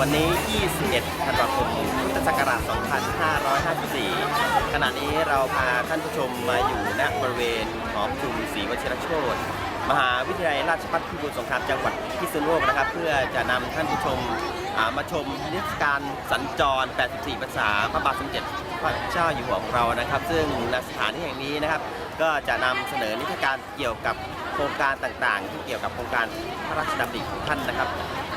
วันนี้ 21 ธันวาคมพุทธศักราช 2554 ขณะนี้เราพาท่านผู้ชมมาอยู่ณบริเวณหอประชุมศรีวชิรโชตมหาวิทยาลัยราชภัฏพิบูลสงครามจังหวัดพิษณุโลกนะครับ เพื่อจะนำท่านผู้ชมมาชมนิทรรศการสัญจร 84 ภาษาพระบาทสมเด็จพระเจ้าอยู่หัวของเรานะครับ ซึ่งณสถานที่แห่งนี้นะครับ ก็จะนำเสนอนิทรรศการเกี่ยวกับโครงการต่างๆ ที่เกี่ยวกับโครงการพระราชดำริของท่านนะครับ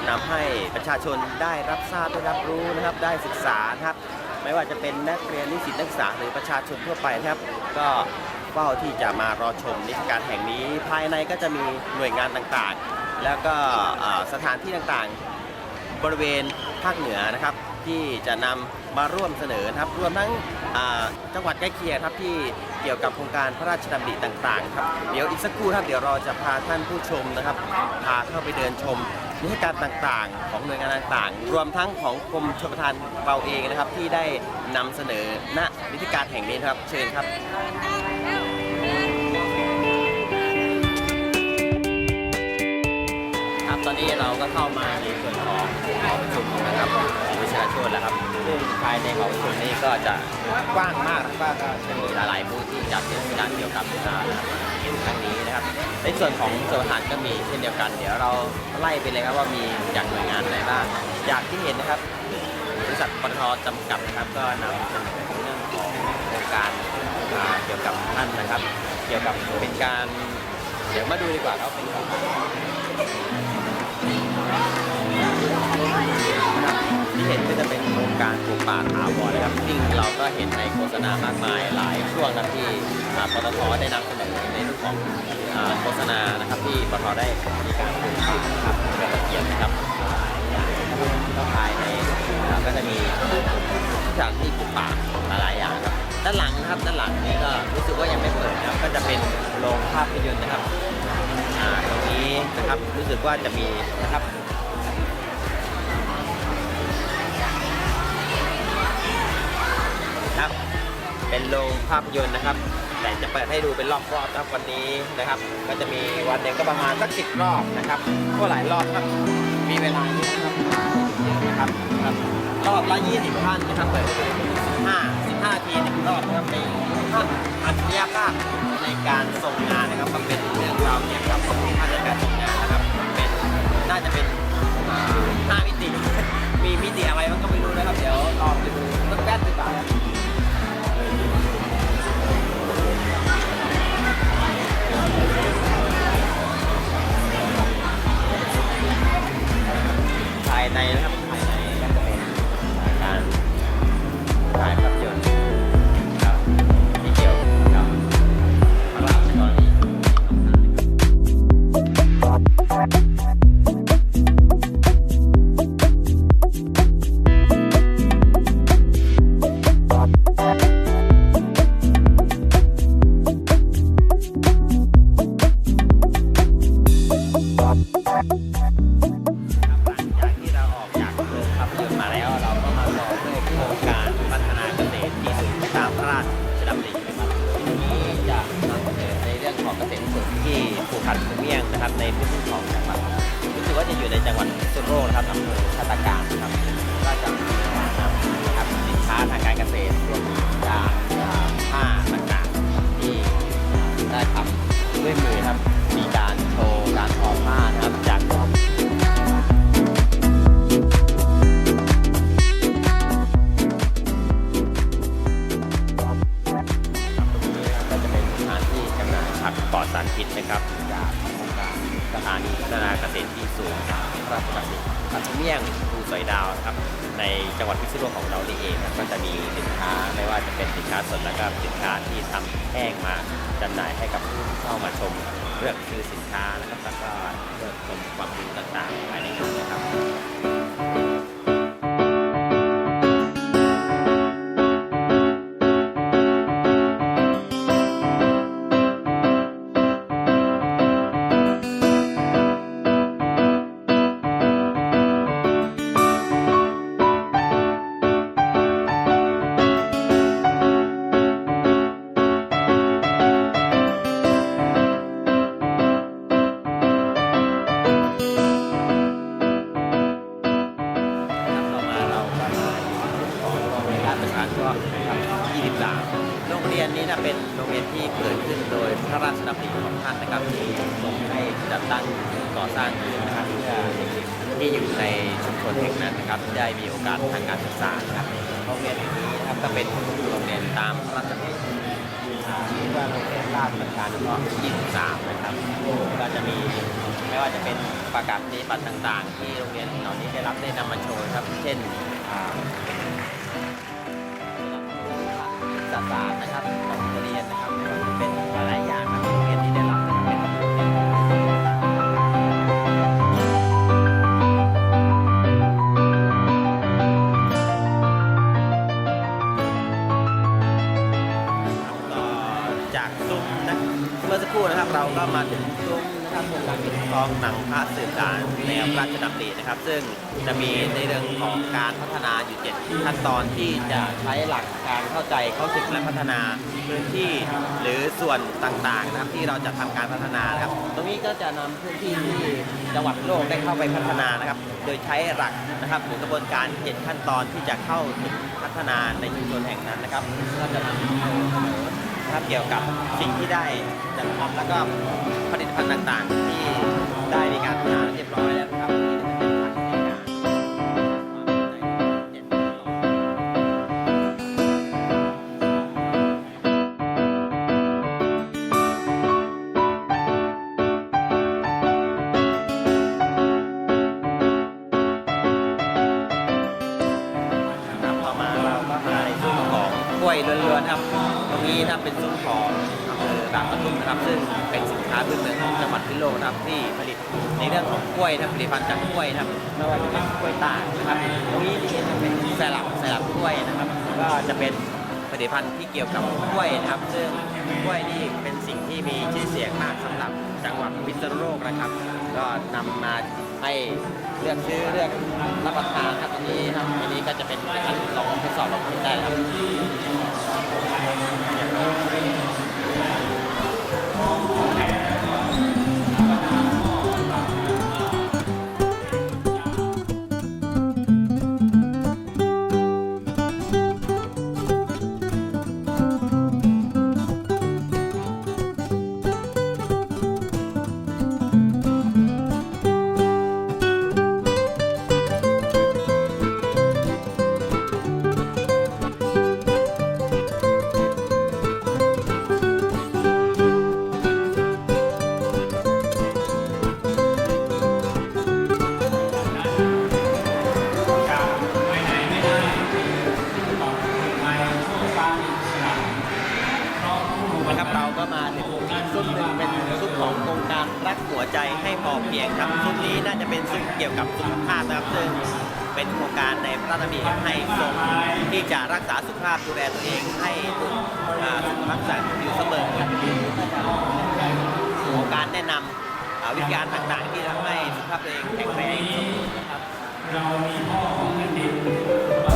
นำให้ประชาชนได้รับทราบได้รับรู้นะครับได้ศึกษานะครับไม่ว่าจะเป็นนักเรียนนิสิตนักศึกษาหรือประชาชนทั่วไปนะครับ ก็เฝ้าที่จะมารอชมนิทรรศการแห่งนี้ภายในก็จะมีหน่วยงานต่างๆ แล้วก็สถานที่ต่างๆ บริเวณภาคเหนือนะครับที่จะนำมาร่วมเสนอนะครับรวมทั้งจังหวัดใกล้เคียงครับที่เกี่ยวกับโครงการพระราชดำริต่างๆครับเดี๋ยวอีกสักครู่ครับเดี๋ยวเราจะพาท่านผู้ชมนะครับพาเข้าไปเดินชม นิทรรศการต่างๆ ของหน่วยงานต่างๆ รวมทั้งของกรมชลประทานเราเองนะครับ ที่ได้นำเสนอณนิทรรศการแห่งนี้นะครับ เชิญครับครับตอนนี้เราก็เข้ามาในส่วนของหอประชุมนะครับ ชาชนแล้วครับซึ่งภายในหอประชุมนี้ก็จะกว้างมากแล้วก็จะมีหลายๆบูธที่จัดเทศกาลเกี่ยวกับงานครั้งนี้นะครับ ในส่วนของส่วนอาหารก็มีเช่นเดียวกัน เดี๋ยวเราไล่ไปเลยครับว่ามีจากหน่วยงานไหนบ้างอย่างที่เห็นนะครับบริษัทปตทจำกัดนะครับก็นำเสนอเรื่องของโครงการเกี่ยวกับท่านนะครับ เกี่ยวกับเป็นการ เดี๋ยวมาดูดีกว่าครับเป็นของ ที่เห็นก็จะเป็นโครงการปลูกป่าถาวรนะครับซึ่งเราก็เห็นในโฆษณามากมายหลายช่วงนะที่ปตทได้นำเสนอในเรื่องของโฆษณานะครับที่ปตทได้มีการปลูกป่านะครับเพื่อเกียรนะครับก็ภายในอ่าก็จะมีสถานที่ปลูกป่าหลายอย่างครับด้านหลังนะครับด้านหลังนี้ก็รู้สึกว่ายังไม่เปิดนะครับก็จะเป็นโรงภาพยนตร์นะครับอ่าตรงนี้นะครับรู้สึกว่าจะมีนะครับ เป็นโรงภาพยนตร์นะครับ แต่จะเปิดให้ดูเป็นรอบๆนะครับวันนี้นะครับ ก็จะมีวันหนึ่งก็ประมาณสักสิบรอบนะครับก็หลายรอบครับ มีเวลาที่นะครับนะครับครับรอบละ20ท่านนะครับเปิด5 15ทีหนึ่งรอบนะครับในท่านอัจฉริยภาพในการส่งงานนะครับเป็นเรื่องราวเกี่ยวกับท่านในการส่งงานนะครับเป็นน่าจะเป็นห้ามิติมีมิติอะไรมันก็ไม่รู้นะครับเดี๋ยวลอไปดูสักแป๊บดีกว่า ในนะครับ รื่องของเกที่ภูขันภูเมียงนะครับ ในพื้นที่ของจังหวัดรู้สึกว่าจะอยู่ในจังหวัดพิษณุโลกนะครับอำเภอชาตาการนะครับก็จะมีการนำนะครับสินค้าทางการเกษตรรวมถึงยาผ้าต่างๆที่ได้ทำด้วยมือครับ มีการโชว์การทอผ้านะครับ กปลอดสารพิษนะครับจากโครงการสถานีพัฒนาเกษตรที่สูงราชดำริผัตเมี่ยงภูสอยดาวนะครับในจังหวัดพิษณุโลกของเรานี่เองนะก็จะมีสินค้าไม่ว่าจะเป็นสินค้าสดแล้วก็สินค้าที่ทำแห้งมาจำหน่ายให้กับผู้เข้ามาชมเลือกซื้อสินค้านะครับแล้วก็เลือกชมความรู้ต่างๆภายในงาน บัติต่างๆ ที่โรงเรียนเหล่านี้ได้รับได้นำมาโชว์ครับ เช่นอ่าศาสตร์ ซึ่งจะมีในเรื่องของการพัฒนาอยู่เจ็ดขั้นตอนที่จะใช้หลักการเข้าใจเข้าถึงและพัฒนาพื้นที่หรือส่วนต่างๆนะครับที่เราจะทำการพัฒนานะครับ ตรงนี้ก็จะนำพื้นที่ที่จังหวัดโลกได้เข้าไปพัฒนานะครับ โดยใช้หลักนะครับหรือกระบวนการเจ็ดขั้นตอนที่จะเข้าถึงพัฒนาในชุมชนแห่งนั้นนะครับ ก็จะนำเสนอนะครับเกี่ยวกับสิ่งที่ได้จัดทำแล้วก็ผลิตภัณฑ์ต่างๆ ที่ได้มีการพัฒนาเรียบร้อยแล้วนะครับ นี้นะครับเป็นซุ้มของอำเภอบางปะทุมนะครับ ซึ่งเป็นสินค้าพื้นเมืองของจังหวัดพิษณุโลกนะครับที่ผลิตในเรื่องของกล้วยนะครับผลิตภัณฑ์จากกล้วยนะครับไม่ว่าจะเป็นกล้วยตากนะครับตรงนี้ที่เห็นจะเป็นสลับสลับกล้วยนะครับ ก็จะเป็นผลิตภัณฑ์ที่เกี่ยวกับกล้วยนะครับ ซึ่งกล้วยนี่เป็นสิ่งที่มีชื่อเสียงมากสำหรับจังหวัดพิษณุโลกนะครับ ก็นำมาให้เลือกซื้อเลือกรับประทานครับตรงนี้ครับอันนี้ก็จะเป็นการลองทดสอบลองทดได้นะครับ เกี่ยวกับสุขภาพนะครับซึ่งเป็นโครงการในพระราชดำริให้ทรงที่จะรักษาสุขภาพดูแลตัวเองให้ถูกสุขภาพสัตว์อยู่เสมอครับโครงการแนะนำอ่าวิธีการต่างๆ ที่ทำให้สุขภาพตัวเองแข็งแรงเสมอนะครับนดิน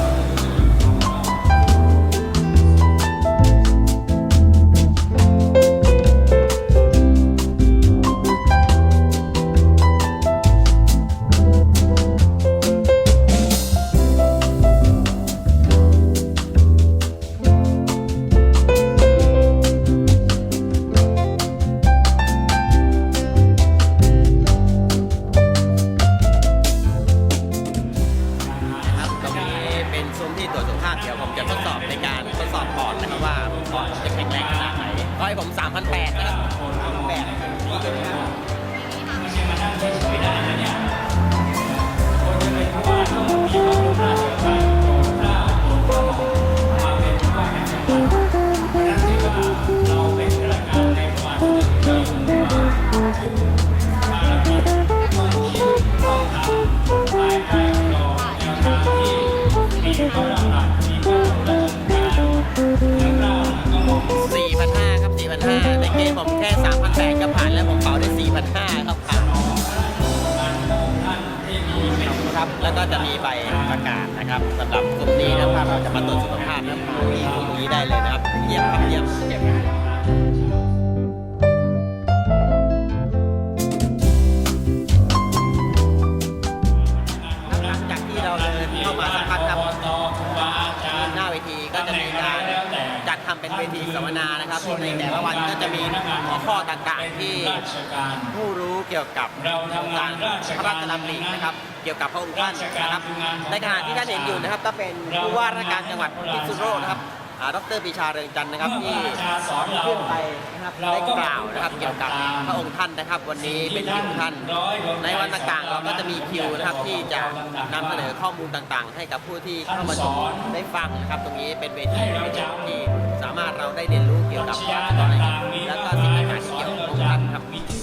าพนะครับมาที่กลุ่มนี้ได้เลยนะครับเยี่ยมครับเยี่ยมเยี่ยมครับหลังจากที่เราเดินเข้ามาสักพักครับหน้าเวทีก็จะมีการเวทีสัมมนานะครับในแต่ละวันก็จะมีหัวข้อต่างๆที่ผู้รู้เกี่ยวกับเราทำงานราชพระการาชดำรินะครับ กี่ยวกับพระองค์ท่านราชการนะครับคืองานของในขณะที่ท่านเห็นอยู่นะครับก็เป็นผู้ว่าราชการจังหวัดพิษณุโลกนะครับอ่าดรปีชาเรืองจันทร์นะครับที่เมื่อพระราชาสอนเราขึ้นไปนะครับเราได้ก็กล่าวนะครับเกี่ยวกับพระองค์ท่านนะครับ วันนี้เป็นคิวท่าน ในวันต่างๆเราก็จะมีคิวนะครับที่จะนำเสนอข้อมูลต่างๆ ให้กับผู้ที่เข้ามาชมได้ฟังนะครับ ตรงนี้เป็นเวทีที่สามารถเราได้เรียนรู้เกี่ยวกับชพระญาราชกรณีต่างๆมีและก็มากสิ่งมายต่างๆที่สอนเกี่ยวให้กับพเราระองค์ท่านครับ